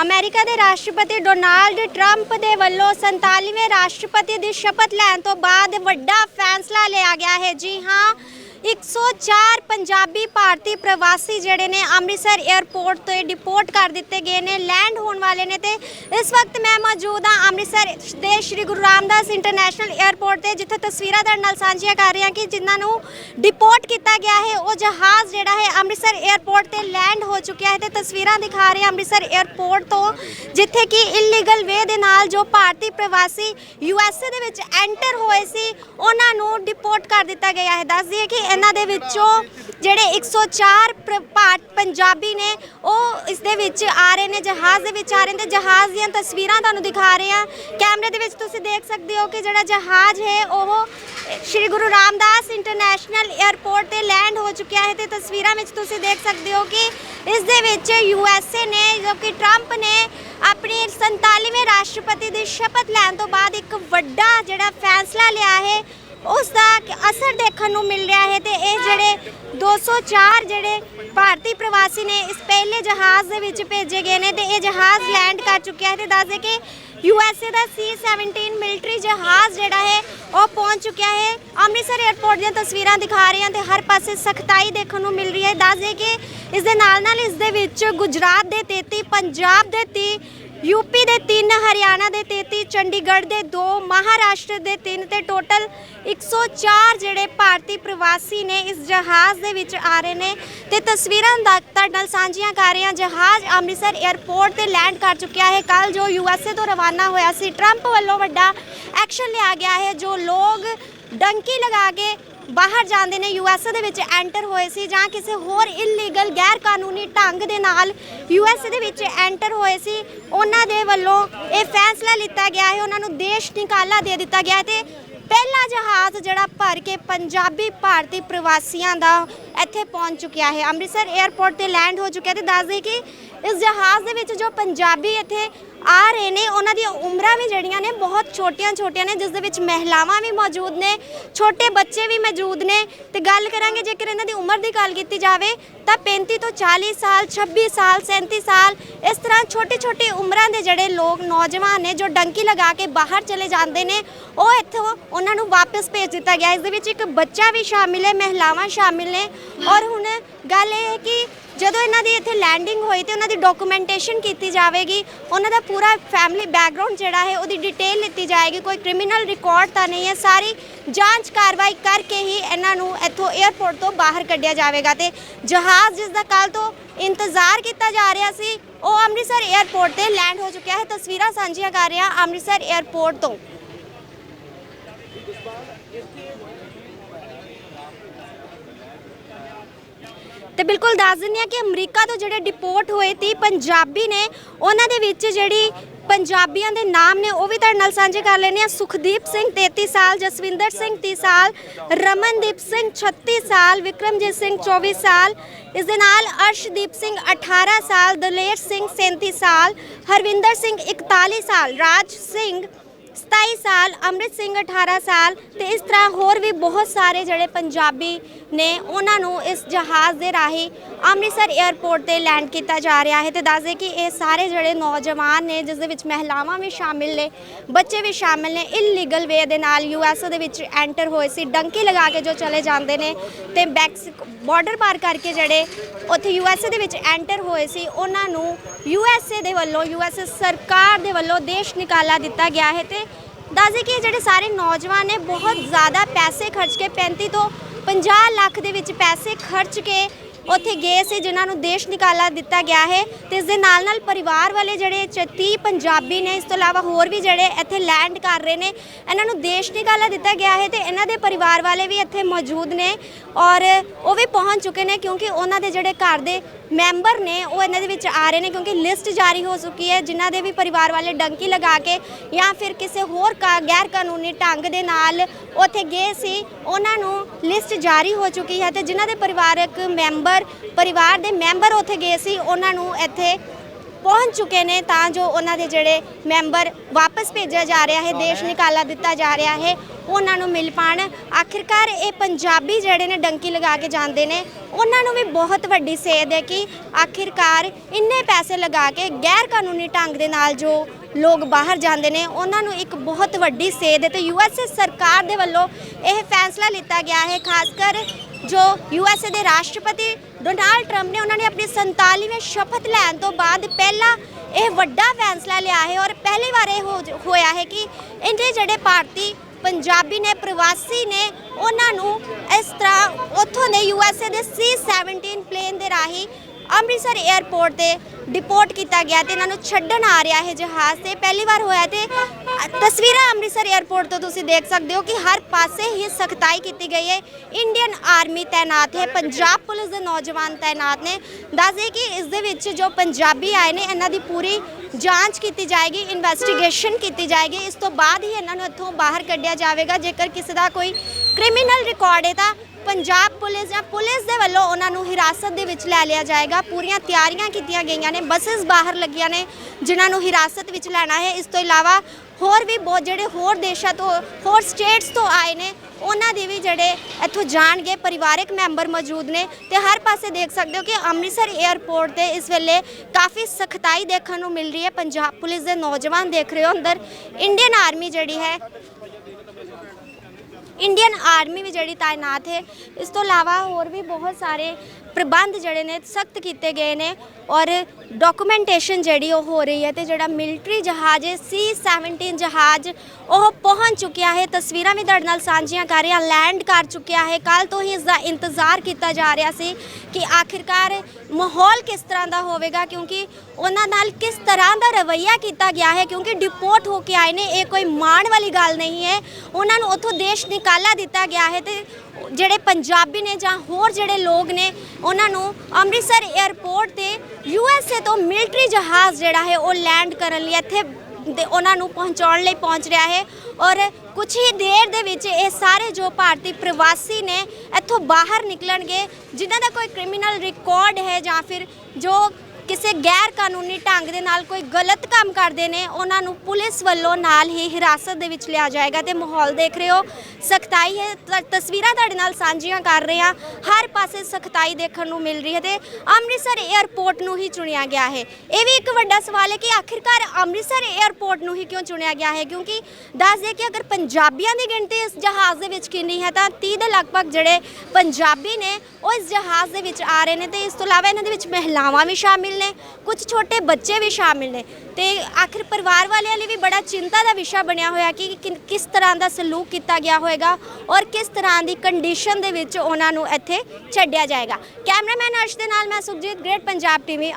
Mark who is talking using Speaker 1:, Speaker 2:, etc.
Speaker 1: America ਦੇ ਰਾਸ਼ਟਰਪਤੀ Donald Trump ਦੇ ਵੱਲੋਂ 47ਵੇਂ ਰਾਸ਼ਟਰਪਤੀ ਦੀ ਸ਼ਪਥ ਲੈਣ ਤੋਂ ਬਾਅਦ ਵੱਡਾ ਫੈਸਲਾ ਲਿਆ ਗਿਆ ਹੈ। ਜੀ ਹਾਂ 104 ਪੰਜਾਬੀ ਭਾਰਤੀ ਪ੍ਰਵਾਸੀ ਜਿਹੜੇ ਨੇ ਅੰਮ੍ਰਿਤਸਰ 에ਅਰਪੋਰਟ ਤੋਂ ਡਿਪੋਰਟ ਕਰ ਦਿੱਤੇ ਗਏ ਨੇ, ਲੈਂਡ ਹੋਣ ਵਾਲੇ ਨੇ ਤੇ ਇਸ ਵਕਤ ਮੈਂ ਮੌਜੂਦ ਹਾਂ ਅੰਮ੍ਰਿਤਸਰ ਦੇ ਸ਼੍ਰੀ ਗੁਰੂ ਰਾਮਦਾਸ ਇੰਟਰਨੈਸ਼ਨਲ 에ਅਰਪੋਰਟ ਤੇ, ਜਿੱਥੇ ਤਸਵੀਰਾਂ ਤੁਹਾਡੇ ਨਾਲ ਸਾਂਝੀਆਂ ਕਰ ਰਹੇ ਹਾਂ ਕਿ ਜਿਨ੍ਹਾਂ ਨੂੰ ਡਿਪੋਰਟ ਕੀਤਾ ਗਿਆ ਹੈ, ਉਹ ਜਹਾਜ਼ ਜਿਹੜਾ ਹੈ ਅੰਮ੍ਰਿਤਸਰ 에ਅਰਪੋਰਟ ਤੇ ਲੈਂਡ ਹੋ ਚੁੱਕਿਆ ਹੈ ਤੇ ਤਸਵੀਰਾਂ ਦਿਖਾ ਰਹੇ ਅੰਮ੍ਰਿਤਸਰ 에ਅਰਪੋਰਟ ਤੋਂ, ਜਿੱਥੇ ਕਿ ਇਲੀਗਲ ਵੇ ਦੇ ਨਾਲ ਜੋ ਭਾਰਤੀ ਪ੍ਰਵਾਸੀ ਯੂ ਐੱਸ ਏ ਦੇ ਵਿੱਚ ਐਂਟਰ ਹੋਏ ਸੀ, ਉਹਨਾਂ ਨੂੰ ਡਿਪੋਰਟ ਕਰ ਦਿੱਤਾ ਗਿਆ ਹੈ। ਦੱਸ ਦਈਏ ਕਿ ਇਹਨਾਂ ਦੇ ਵਿੱਚੋਂ ਜਿਹੜੇ 104 ਪ੍ਰ- ਭਾਰਤ ਪੰਜਾਬੀ ਨੇ, ਉਹ ਇਸ ਦੇ ਵਿੱਚ ਆ ਰਹੇ ਨੇ, ਜਹਾਜ਼ ਦੇ ਵਿੱਚ ਆ ਰਹੇ ਨੇ। ਜਹਾਜ਼ ਦੀਆਂ ਤਸਵੀਰਾਂ ਤੁਹਾਨੂੰ ਦਿਖਾ ਰਹੇ ਹਾਂ। ਕੈਮਰੇ ਦੇ ਵਿੱਚ ਤੁਸੀਂ ਦੇਖ ਸਕਦੇ ਹੋ ਕਿ ਜਿਹੜਾ ਜਹਾਜ਼ ਹੈ, ਉਹ ਸ਼੍ਰੀ ਗੁਰੂ ਰਾਮਦਾਸ ਇੰਟਰਨੈਸ਼ਨਲ 에ਅਰਪੋਰਟ ਤੇ ਲੈਂਡ ਹੋ ਚੁੱਕਿਆ ਹੈ। ਤੇ ਤਸਵੀਰਾਂ ਵਿੱਚ ਤੁਸੀਂ ਦੇਖ ਸਕਦੇ ਹੋ ਕਿ ਇਸ ਦੇ ਵਿੱਚ ਏ ਨੇ, ਜੋ ਕਿ ਟਰੰਪ ਨੇ ਆਪਣੀ 47ਵੇਂ ਰਾਸ਼ਟਰਪਤੀ ਦੀ ਸ਼ਪਥ ਲੈਣ ਤੋਂ ਬਾਅਦ ਇੱਕ ਵੱਡਾ ਜਿਹੜਾ ਫੈਸਲਾ ਲਿਆ ਹੈ ਉਸ ਦਾ ਅਸਰ ਦੇਖਣ ਨੂੰ ਮਿਲ ਰਿਹਾ ਹੈ ਤੇ ਇਹ ਜਿਹੜੇ 204 ਜਿਹੜੇ ਭਾਰਤੀ ਪ੍ਰਵਾਸੀ ਨੇ, ਇਸ ਪਹਿਲੇ ਜਹਾਜ਼ ਦੇ ਵਿੱਚ ਭੇਜੇ ਗਏ ਨੇ ਤੇ ਇਹ ਜਹਾਜ਼ ਲੈਂਡ ਕਰ ਚੁੱਕਿਆ ਹੈ ਤੇ ਦੱਸਦੇ ਕਿ ਯੂਐਸਏ ਦਾ C-17 ਮਿਲਟਰੀ ਜਹਾਜ਼ ਜਿਹੜਾ ਹੈ, ਉਹ ਪਹੁੰਚ ਚੁੱਕਿਆ ਹੈ। ਅੰਮ੍ਰਿਤਸਰ 에ਅਰਪੋਰਟ ਦੀਆਂ ਤਸਵੀਰਾਂ ਦਿਖਾ ਰਹੇ ਹਾਂ ਤੇ ਹਰ ਪਾਸੇ ਸਖਤਾਈ ਦੇਖਣ ਨੂੰ ਮਿਲ ਰਹੀ ਹੈ। ਦੱਸਦੇ ਕਿ ਇਸ ਦੇ ਨਾਲ ਨਾਲ ਇਸ ਦੇ ਵਿੱਚ ਗੁਜਰਾਤ ਦੇ 33 ਪੰਜਾਬ ਦੇ 30 ਯੂਪੀ ਦੇ 3 ਹਰਿਆਣਾ ਦੇ 33 ਚੰਡੀਗੜ੍ਹ ਦੇ 2 ਮਹਾਰਾਸ਼ਟਰ ਦੇ 3 ਤੇ ਟੋਟਲ 104 ਜਿਹੜੇ ਭਾਰਤੀ ਪ੍ਰਵਾਸੀ ਨੇ ਇਸ ਜਹਾਜ਼ ਦੇ ਵਿੱਚ ਆ ਰਹੇ ਨੇ ਤੇ ਤਸਵੀਰਾਂ ਦਾ ਤੁਹਾਡੇ ਨਾਲ ਸਾਂਝੀਆਂ ਕਰ ਰਹੇ ਹਾਂ। ਜਹਾਜ਼ ਅੰਮ੍ਰਿਤਸਰ 에ਅਰਪੋਰਟ ਤੇ ਲੈਂਡ ਕਰ ਚੁੱਕਿਆ ਹੈ। ਕੱਲ ਜੋ ਯੂਐਸਏ ਤੋਂ ਰਵਾਨਾ ਹੋਇਆ ਸੀ ਟਰੰਪ ਵੱਲੋਂ ਵੱਡਾ ਐਕਸ਼ਨ ਲਿਆ ਗਿਆ ਹੈ, ਜੋ ਲੋਕ ਡੰਕੀ ਲਗਾ ਕੇ ਬਾਹਰ ਜਾਂਦੇ ਨੇ ਯੂਐਸਏ ਦੇ ਵਿੱਚ ਐਂਟਰ ਹੋਏ ਸੀ ਜਾਂ ਕਿਸੇ ਹੋਰ ਇਲੀਗਲ ਗੈਰ ਕਾਨੂੰਨੀ ਢੰਗ ਦੇ ਨਾਲ ਯੂਐਸਏ ਦੇ ਵਿੱਚ ਐਂਟਰ ਹੋਏ ਸੀ। ਉਹਨਾਂ ਦੇ ਵੱਲੋਂ ਇਹ ਫੈਸਲਾ ਲਿੱਤਾ ਗਿਆ ਹੈ। ਉਹਨਾਂ ਨੂੰ ਦੇਸ਼ ਨਿਕਾਲਾ ਦੇ ਦਿੱਤਾ ਗਿਆ ਹੈ ਤੇ ਪਹਿਲਾ ਜਹਾਜ਼ ਜਿਹੜਾ ਭਰ ਕੇ ਪੰਜਾਬੀ ਭਾਰਤੀ ਪ੍ਰਵਾਸੀਆਂ ਦਾ ਇੱਥੇ ਪਹੁੰਚ ਚੁੱਕਿਆ ਹੈ। ਅੰਮ੍ਰਿਤਸਰ 에ਅਰਪੋਰਟ ਤੇ ਲੈਂਡ ਹੋ ਚੁੱਕਿਆ ਤੇ ਦੱਸ ਦਈਏ ਕਿ ਇਸ ਜਹਾਜ਼ ਦੇ ਵਿੱਚ ਜੋ ਪੰਜਾਬੀ ਇੱਥੇ ਆ ਰਹੇ ਨੇ। ਉਹਨਾਂ ਦੀਆਂ ਉਮਰਾਂ ਵੀ ਜਿਹੜੀਆਂ ਨੇ ਬਹੁਤ ਛੋਟੀਆਂ-ਛੋਟੀਆਂ ਨੇ, ਜਿਸ ਦੇ ਵਿੱਚ ਮਹਿਲਾਵਾਂ ਵੀ ਮੌਜੂਦ ਨੇ, ਛੋਟੇ ਬੱਚੇ ਵੀ ਮੌਜੂਦ ਨੇ। ਤੇ ਗੱਲ ਕਰਾਂਗੇ ਜੇਕਰ ਇਹਨਾਂ ਦੀ ਉਮਰ ਦੀ ਗੱਲ ਕੀਤੀ ਜਾਵੇ, ਤਾਂ 35 ਤੋਂ 40 ਸਾਲ 26 ਸਾਲ 37 ਸਾਲ, ਇਸ ਤਰ੍ਹਾਂ ਛੋਟੀ-ਛੋਟੀ ਉਮਰਾਂ ਦੇ ਜਿਹੜੇ ਲੋਕ, ਨੌਜਵਾਨ ਨੇ, ਜੋ ਡੰਕੀ ਲਗਾ ਕੇ ਬਾਹਰ ਚਲੇ ਜਾਂਦੇ ਨੇ, ਉਹ ਇੱਥੋਂ ਉਹਨਾਂ ਨੂੰ ਵਾਪਸ ਭੇਜ ਦਿੱਤਾ ਗਿਆ। ਇਸ ਦੇ ਵਿੱਚ ਇੱਕ ਬੱਚਾ ਵੀ ਸ਼ਾਮਿਲ ਹੈ, ਮਹਿਲਾਵਾਂ ਸ਼ਾਮਿਲ ਨੇ। ਔਰ ਹੁਣ ਗੱਲ ਇਹ ਹੈ ਕਿ ਜਦੋਂ ਇਹਨਾਂ ਦੀ ਇੱਥੇ ਲੈਂਡਿੰਗ ਹੋਈ ਤੇ ਉਹਨਾਂ ਦੀ ਡਾਕੂਮੈਂਟੇਸ਼ਨ ਕੀਤੀ ਜਾਵੇਗੀ, ਉਹਨਾਂ ਦਾ ਪੂਰਾ ਫੈਮਿਲੀ ਬੈਕਗ੍ਰਾਉਂਡ ਜਿਹੜਾ ਹੈ, ਉਹਦੀ ਡਿਟੇਲ ਲਿੱਤੀ ਜਾਏਗੀ, ਕੋਈ ਕ੍ਰਿਮੀਨਲ ਰਿਕਾਰਡ ਤਾਂ ਨਹੀਂ ਹੈ, ਸਾਰੀ ਜਾਂਚ ਕਾਰਵਾਈ ਕਰਕੇ ਹੀ ਇਹਨਾਂ ਨੂੰ ਇੱਥੋਂ 에ਅਰਪੋਰਟ ਤੋਂ ਬਾਹਰ ਕੱਢਿਆ ਜਾਵੇਗਾ ਤੇ ਜਹਾਜ਼ ਜਿਸ ਦਾ ਕੱਲ ਤੋਂ ਇੰਤਜ਼ਾਰ ਕੀਤਾ ਜਾ ਰਿਹਾ ਸੀ, ਉਹ ਅੰਮ੍ਰਿਤਸਰ 에ਅਰਪੋਰਟ ਤੇ ਲੈਂਡ ਹੋ ਚੁੱਕਿਆ ਹੈ। ਤਸਵੀਰਾਂ ਸਾਂਝੀਆਂ ਕਰ ਰਿਹਾ ਅੰਮ੍ਰਿਤਸਰ 에ਅਰਪੋਰਟ ਤੋਂ। ਤੇ ਬਿਲਕੁਲ ਦੱਸ ਦਿੰਦੇ ਹਾਂ ਕਿ ਅਮਰੀਕਾ ਤੋਂ ਜਿਹੜੇ ਡਿਪੋਰਟ ਹੋਏ ਤੀ ਪੰਜਾਬੀ ਨੇ, ਉਹਨਾਂ ਦੇ ਵਿੱਚ ਜਿਹੜੀ ਪੰਜਾਬੀਆਂ ਦੇ ਨਾਮ ਨੇ, ਉਹ ਵੀ ਤੁਹਾਡੇ ਨਾਲ ਸਾਂਝੇ ਕਰ ਲੈਣੇ ਆ ਸੁਖਦੀਪ ਸਿੰਘ 33 ਸਾਲ, ਜਸਵਿੰਦਰ ਸਿੰਘ 30 ਸਾਲ, ਰਮਨਦੀਪ ਸਿੰਘ 36 ਸਾਲ, ਵਿਕਰਮਜੀਤ ਸਿੰਘ 24 ਸਾਲ, ਇਸ ਦੇ ਨਾਲ ਅਰਸ਼ਦੀਪ ਸਿੰਘ 18 ਸਾਲ, ਦਲੇਰ ਸਿੰਘ 37 ਸਾਲ, ਹਰਵਿੰਦਰ ਸਿੰਘ 41 ਸਾਲ, ਰਾਜ ਸਿੰਘ 27 ਸਾਲ, ਅੰਮ੍ਰਿਤ ਸਿੰਘ 18 ਸਾਲ ਤੇ ਇਸ ਤਰ੍ਹਾਂ ਹੋਰ ਵੀ ਬਹੁਤ ਸਾਰੇ ਜਿਹੜੇ ਪੰਜਾਬੀ ਨੇ, ਉਹਨਾਂ ਨੂੰ ਇਸ ਜਹਾਜ਼ ਦੇ ਰਾਹੀਂ ਅੰਮ੍ਰਿਤਸਰ 에ਅਰਪੋਰਟ ਤੇ ਲੈਂਡ ਕੀਤਾ ਜਾ ਰਿਹਾ ਹੈ ਤੇ ਦੱਸਦੇ ਕਿ ਇਹ ਸਾਰੇ ਜਿਹੜੇ ਨੌਜਵਾਨ ਨੇ, ਜਿਸ ਦੇ ਵਿੱਚ ਮਹਿਲਾਵਾਂ ਵੀ ਸ਼ਾਮਿਲ ਨੇ, ਬੱਚੇ ਵੀ ਸ਼ਾਮਿਲ ਨੇ ਇਲੀਗਲ ਵੇ ਦੇ ਨਾਲ ਯੂਐਸ ਦੇ ਵਿੱਚ ਐਂਟਰ ਹੋਏ ਸੀ, ਡੰਕੀ ਲਗਾ ਕੇ ਜੋ ਚਲੇ ਜਾਂਦੇ ਨੇ ਤੇ ਮੈਕਸੀਕੋ ਬਾਰਡਰ ਪਾਰ ਕਰਕੇ ਜਿਹੜੇ ਉੱਥੇ ਯੂਐਸਏ ਦੇ ਵਿੱਚ ਐਂਟਰ ਹੋਏ ਸੀ, ਉਹਨਾਂ ਨੂੰ ਯੂਐਸਏ ਦੇ ਵੱਲੋਂ ਯੂਐਸਏ ਸਰਕਾਰ ਦੇ ਵੱਲੋਂ ਦੇਸ਼ ਨਿਕਾਲਾ ਦਿੱਤਾ ਗਿਆ ਹੈ ਤੇ ਦੱਸਦੇ ਕਿ ਇਹ ਜਿਹੜੇ ਸਾਰੇ ਨੌਜਵਾਨ ਨੇ, ਬਹੁਤ ਜ਼ਿਆਦਾ ਪੈਸੇ ਖਰਚ ਕੇ 35 ਤੋਂ 50 ਲੱਖ ਦੇ ਵਿੱਚ ਪੈਸੇ ਖਰਚ ਕੇ ਉੱਥੇ ਗਏ ਸੀ, ਜਿਨ੍ਹਾਂ ਨੂੰ ਦੇਸ਼ ਨਿਕਾਲਾ ਦਿੱਤਾ ਗਿਆ ਹੈ ਤੇ ਇਸ ਦੇ ਨਾਲ ਨਾਲ ਪਰਿਵਾਰ ਵਾਲੇ ਜਿਹੜੇ 30 ਪੰਜਾਬੀ ਨੇ, ਇਸ ਤੋਂ ਇਲਾਵਾ ਹੋਰ ਵੀ ਜਿਹੜੇ ਇੱਥੇ ਲੈਂਡ ਕਰ ਰਹੇ ਨੇ, ਇਹਨਾਂ ਨੂੰ ਦੇਸ਼ ਨਿਕਾਲਾ ਦਿੱਤਾ ਗਿਆ ਹੈ ਤੇ ਇਹਨਾਂ ਦੇ ਪਰਿਵਾਰ ਵਾਲੇ ਵੀ ਇੱਥੇ ਮੌਜੂਦ ਨੇ ਔਰ ਉਹ ਵੀ ਪਹੁੰਚ ਚੁੱਕੇ ਨੇ ਕਿਉਂਕਿ ਉਹਨਾਂ ਦੇ ਜਿਹੜੇ ਘਰ ਦੇ ਮੈਂਬਰ ਨੇ, ਉਹ ਇਹਨਾਂ ਦੇ ਵਿੱਚ ਆ ਰਹੇ ਨੇ ਕਿਉਂਕਿ ਲਿਸਟ ਜਾਰੀ ਹੋ ਚੁੱਕੀ ਹੈ, ਜਿਨ੍ਹਾਂ ਦੇ ਵੀ ਪਰਿਵਾਰ ਵਾਲੇ ਡੰਕੀ ਲਗਾ ਕੇ ਜਾਂ ਫਿਰ ਕਿਸੇ ਹੋਰ ਕਾ ਗੈਰ ਕਾਨੂੰਨੀ ਢੰਗ ਦੇ ਨਾਲ ਉੱਥੇ ਗਏ ਸੀ, ਉਹਨਾਂ ਨੂੰ ਲਿਸਟ ਜਾਰੀ ਹੋ ਚੁੱਕੀ ਹੈ ਤੇ ਜਿਨ੍ਹਾਂ ਦੇ ਪਰਿਵਾਰਕ ਮੈਂਬਰ ਪਰਿਵਾਰ ਦੇ ਮੈਂਬਰ ਉੱਥੇ ਗਏ ਸੀ, ਉਹਨਾਂ ਨੂੰ ਇੱਥੇ ਪਹੁੰਚ ਚੁੱਕੇ ਨੇ ਤਾਂ ਜੋ ਉਹਨਾਂ ਦੇ ਜਿਹੜੇ ਮੈਂਬਰ ਵਾਪਸ ਭੇਜਿਆ ਜਾ ਰਿਹਾ ਹੈ, ਦੇਸ਼ ਨਿਕਾਲਾ ਦਿੱਤਾ ਜਾ ਰਿਹਾ ਹੈ, ਉਹਨਾਂ ਨੂੰ ਮਿਲ ਪਾਣ। ਆਖਿਰਕਾਰ ਇਹ ਪੰਜਾਬੀ ਜਿਹੜੇ ਨੇ ਡੰਕੀ ਲਗਾ ਕੇ ਜਾਂਦੇ ਨੇ, ਉਹਨਾਂ ਨੂੰ ਵੀ ਬਹੁਤ ਵੱਡੀ ਸੇਧ ਹੈ ਕਿ ਆਖਿਰਕਾਰ ਇੰਨੇ ਪੈਸੇ ਲਗਾ ਕੇ ਗੈਰ ਕਾਨੂੰਨੀ ਢੰਗ ਦੇ ਨਾਲ ਜੋ ਲੋਕ ਬਾਹਰ ਜਾਂਦੇ ਨੇ, ਉਹਨਾਂ ਨੂੰ ਇੱਕ ਬਹੁਤ ਵੱਡੀ ਸੇਧ ਹੈ ਤੇ ਯੂਐਸਏ ਸਰਕਾਰ ਦੇ ਵੱਲੋਂ ਇਹ ਫੈਸਲਾ ਲਿੱਤਾ ਗਿਆ ਹੈ, ਖਾਸ ਕਰ ਜੋ ਯੂਐਸਏ ਦੇ ਰਾਸ਼ਟਰਪਤੀ ਡੋਨਾਲਡ ਟਰੰਪ ਨੇ ਉਹਨਾਂ ਨੇ ਆਪਣੀ 47ਵੇਂ ਸ਼ਪਥ ਲੈਣ ਤੋਂ ਬਾਅਦ ਪਹਿਲਾ ਇਹ ਵੱਡਾ ਫੈਸਲਾ ਲਿਆ ਹੈ ਔਰ ਪਹਿਲੀ ਵਾਰ ਇਹ ਹੋ- ਹੋਇਆ ਹੈ ਕਿ ਇੰਨੇ ਜਿਹੜੇ ਭਾਰਤੀ ਪੰਜਾਬੀ ਨੇ, ਪ੍ਰਵਾਸੀ ਨੇ, ਉਹਨਾਂ ਨੂੰ ਇਸ ਤਰ੍ਹਾਂ ਉੱਥੋਂ ਦੇ ਯੂਐਸਏ ਦੇ C17 ਪਲੇਨ ਦੇ ਰਾਹੀਂ ਅੰਮ੍ਰਿਤਸਰ 에ਅਰਪੋਰਟ ਤੇ ਡਿਪੋਰਟ ਕੀਤਾ ਗਿਆ ਤੇ ਇਹਨਾਂ ਨੂੰ ਛੱਡਣ ਆ ਰਿਹਾ ਹੈ ਜਹਾਜ਼ ਤੇ। ਪਹਿਲੀ ਵਾਰ ਹੋਇਆ ਤੇ ਤਸਵੀਰਾਂ ਅੰਮ੍ਰਿਤਸਰ 에ਅਰਪੋਰਟ ਤੋਂ ਤੁਸੀਂ ਦੇਖ ਸਕਦੇ ਹੋ ਕਿ ਹਰ ਪਾਸੇ ਹੀ ਸਖਤਾਈ ਕੀਤੀ ਗਈ ਹੈ। ਇੰਡੀਅਨ ਆਰਮੀ ਤਾਇਨਾਤ ਹੈ ਪੰਜਾਬ ਪੁਲਿਸ ਦੇ ਨੌਜਵਾਨ ਤਾਇਨਾਤ ਨੇ। ਦੱਸਦੇ ਕਿ ਇਸ ਦੇ ਵਿੱਚ ਜੋ ਪੰਜਾਬੀ ਆਏ ਨੇ, ਇਹਨਾਂ ਦੀ ਪੂਰੀ ਜਾਂਚ ਕੀਤੀ ਜਾਏਗੀ ਇਨਵੈਸਟੀਗੇਸ਼ਨ ਕੀਤੀ ਜਾਏਗੀ। ਇਸ ਤੋਂ ਬਾਅਦ ਹੀ ਇਹਨਾਂ ਨੂੰ ਇੱਥੋਂ ਬਾਹਰ ਕੱਢਿਆ ਜਾਵੇਗਾ। ਜੇਕਰ ਕਿਸੇ ਦਾ ਕੋਈ ਕ੍ਰਿਮੀਨਲ ਰਿਕਾਰਡ ਹੈ ਤਾਂ ਪੰਜਾਬ ਪੁਲਿਸ ਜਾਂ ਪੁਲਿਸ ਦੇ ਵੱਲੋਂ ਉਹਨਾਂ ਨੂੰ ਹਿਰਾਸਤ ਦੇ ਵਿੱਚ ਲੈ ਲਿਆ ਜਾਏਗਾ। ਪੂਰੀਆਂ ਤਿਆਰੀਆਂ ਕੀਤੀਆਂ ਗਈਆਂ ਨੇ, ਬੱਸਸ ਬਾਹਰ ਲੱਗੀਆਂ ਨੇ, ਜਿਨ੍ਹਾਂ ਨੂੰ ਹਿਰਾਸਤ ਵਿੱਚ ਲੈਣਾ ਹੈ। ਇਸ ਤੋਂ ਇਲਾਵਾ ਹੋਰ ਵੀ ਬਹੁਤ ਜਿਹੜੇ ਹੋਰ ਦੇਸ਼ਾਂ ਤੋਂ, ਹੋਰ ਸਟੇਟਸ ਤੋਂ ਆਏ ਨੇ, ਉਹਨਾਂ ਦੇ ਵੀ ਜਿਹੜੇ ਇੱਥੋਂ ਜਾਣਗੇ, ਪਰਿਵਾਰਕ ਮੈਂਬਰ ਮੌਜੂਦ ਨੇ। ਤੇ ਹਰ ਪਾਸੇ ਦੇਖ ਸਕਦੇ ਹੋ ਕਿ ਅੰਮ੍ਰਿਤਸਰ 에ਅਰਪੋਰਟ ਤੇ ਇਸ ਵੇਲੇ ਕਾਫੀ ਸਖਤਾਈ ਦੇਖਣ ਨੂੰ ਮਿਲ ਰਹੀ ਹੈ। ਪੰਜਾਬ ਪੁਲਿਸ ਦੇ ਨੌਜਵਾਨ ਦੇਖ ਰਹੇ ਹੋ ਅੰਦਰ। ਇੰਡੀਅਨ ਆਰਮੀ ਜਿਹੜੀ ਹੈ ਇੰਡੀਅਨ ਆਰਮੀ ਵੀ ਜਿਹੜੀ ਤਾਇਨਾਤ ਹੈ, ਇਸ ਤੋਂ ਇਲਾਵਾ ਹੋਰ ਵੀ ਬਹੁਤ ਸਾਰੇ ਪ੍ਰਬੰਧ ਜਿਹੜੇ ਨੇ ਸਖਤ ਕੀਤੇ ਗਏ ਨੇ ਔਰ ਡਾਕੂਮੈਂਟੇਸ਼ਨ ਜਿਹੜੀ ਉਹ ਹੋ ਰਹੀ ਹੈ ਤੇ ਜਿਹੜਾ ਮਿਲਟਰੀ ਜਹਾਜ਼ ਹੈ C17 ਜਹਾਜ਼, ਉਹ ਪਹੁੰਚ ਚੁੱਕਿਆ ਹੈ। ਤਸਵੀਰਾਂ ਵੀ ਤੁਹਾਡੇ ਨਾਲ ਸਾਂਝੀਆਂ ਕਰ ਰਿਹਾ ਲੈਂਡ ਕਰ ਚੁੱਕਿਆ ਹੈ। ਕੱਲ ਤੋਂ ਹੀ ਇਸ ਦਾ ਇੰਤਜ਼ਾਰ ਕੀਤਾ ਜਾ ਰਿਹਾ ਸੀ ਕਿ ਆਖਿਰਕਾਰ ਮਾਹੌਲ ਕਿਸ ਤਰ੍ਹਾਂ ਦਾ ਹੋਵੇਗਾ, ਕਿਉਂਕਿ ਉਹਨਾਂ ਨਾਲ ਕਿਸ ਤਰ੍ਹਾਂ ਦਾ ਰਵੱਈਆ ਕੀਤਾ ਗਿਆ ਹੈ, ਕਿਉਂਕਿ ਡਿਪੋਰਟ ਹੋ ਕੇ ਆਏ ਨੇ, ਇਹ ਕੋਈ ਮਾਣ ਵਾਲੀ ਗੱਲ ਨਹੀਂ ਹੈ। ਉਹਨਾਂ ਨੂੰ ਉੱਥੋਂ ਦੇਸ਼ ਨਿਕਾਲਾ ਦਿੱਤਾ ਗਿਆ ਹੈ ਤੇ ਜਿਹੜੇ ਪੰਜਾਬੀ ਨੇ ਜਾਂ ਹੋਰ ਜਿਹੜੇ ਲੋਕ ਨੇ, ਉਹਨਾਂ ਨੂੰ ਅੰਮ੍ਰਿਤਸਰ 에ਅਰਪੋਰਟ ਤੇ ਯੂਐਸਏ ਤੋਂ ਮਿਲਟਰੀ ਜਹਾਜ਼ ਜਿਹੜਾ ਹੈ ਉਹ ਲੈਂਡ ਕਰਨ ਲਈ ਇੱਥੇ ਦੇ ਉਹਨਾਂ ਨੂੰ ਪਹੁੰਚਾਉਣ ਲਈ ਪਹੁੰਚ ਰਿਹਾ ਹੈ ਔਰ ਕੁਝ ਹੀ ਦੇਰ ਦੇ ਵਿੱਚ ਇਹ ਸਾਰੇ ਜੋ ਭਾਰਤੀ ਪ੍ਰਵਾਸੀ ਨੇ ਇੱਥੋਂ ਬਾਹਰ ਨਿਕਲਣਗੇ, ਜਿਨ੍ਹਾਂ ਦਾ ਕੋਈ ਕ੍ਰਿਮੀਨਲ ਰਿਕਾਰਡ ਹੈ ਜਾਂ ਫਿਰ ਜੋ ਕਿਸੇ ਗੈਰ ਕਾਨੂੰਨੀ ਢੰਗ ਦੇ ਨਾਲ ਕੋਈ ਗਲਤ ਕੰਮ ਕਰਦੇ ਨੇ, ਉਹਨਾਂ ਨੂੰ ਪੁਲਿਸ ਵੱਲੋਂ ਨਾਲ ਹੀ ਹਿਰਾਸਤ ਦੇ ਵਿੱਚ ਲਿਆ ਜਾਏਗਾ ਤੇ ਮਾਹੌਲ ਦੇਖ ਰਹੇ ਹੋ। ਸਖਤਾਈ ਹੈ, ਤ- ਤਸਵੀਰਾਂ ਤੁਹਾਡੇ ਨਾਲ ਸਾਂਝੀਆਂ ਕਰ ਰਹੇ ਹਾਂ। ਹਰ ਪਾਸੇ ਸਖਤਾਈ ਦੇਖਣ ਨੂੰ ਮਿਲ ਰਹੀ ਹੈ ਤੇ ਅੰਮ੍ਰਿਤਸਰ 에ਅਰਪੋਰਟ ਨੂੰ ਹੀ ਚੁਣਿਆ ਗਿਆ ਹੈ। ਇਹ ਵੀ ਇੱਕ ਵੱਡਾ ਸਵਾਲ ਹੈ ਕਿ ਆਖਿਰਕਾਰ ਅੰਮ੍ਰਿਤਸਰ 에ਅਰਪੋਰਟ ਨੂੰ ਹੀ ਕਿਉਂ ਚੁਣਿਆ ਗਿਆ ਹੈ? ਕਿਉਂਕਿ ਦੱਸ ਦੇ ਕਿ ਅਗਰ ਪੰਜਾਬੀਆਂ ਦੀ ਗਿਣਤੀ ਇਸ ਜਹਾਜ਼ ਦੇ ਵਿੱਚ ਕਿੰਨੀ ਹੈ, ਤਾਂ 30 ਦੇ ਲਗਭਗ ਜਿਹੜੇ ਪੰਜਾਬੀ ਨੇ, ਉਹ ਇਸ ਜਹਾਜ਼ ਦੇ ਵਿੱਚ ਆ ਰਹੇ ਨੇ ਤੇ ਇਸ ਤੋਂ ਇਲਾਵਾ ਇਹਨਾਂ ਦੇ ਵਿੱਚ ਮਹਿਲਾਵਾਂ ਵੀ ਸ਼ਾਮਿਲ ਨੇ, ਕੁਝ ਛੋਟੇ ਬੱਚੇ ਵੀ ਸ਼ਾਮਿਲ ਨੇ। ਤੇ ਆਖਿਰ ਪਰਿਵਾਰ ਵਾਲਿਆਂ ਲਈ ਵੀ ਬੜਾ ਚਿੰਤਾ ਦਾ ਵਿਸ਼ਾ ਬਣਿਆ ਹੋਇਆ ਕਿ ਕਿ- ਕਿਸ ਤਰ੍ਹਾਂ ਦਾ ਸਲੂਕ ਕੀਤਾ ਗਿਆ ਹੋਵੇਗਾ ਔਰ ਕਿਸ ਤਰ੍ਹਾਂ ਦੀ ਕੰਡੀਸ਼ਨ ਦੇ ਵਿੱਚ ਉਹਨਾਂ ਨੂੰ ਇੱਥੇ ਛੱਡਿਆ ਜਾਏਗਾ। ਕੈਮਰਾਮੈਨ ਅਰਸ਼ ਦੇ ਨਾਲ ਮੈਂ ਸੁਖਜੀਤ ਗ੍ਰੇਟ ਪੰਜਾਬ ਟੀਵੀ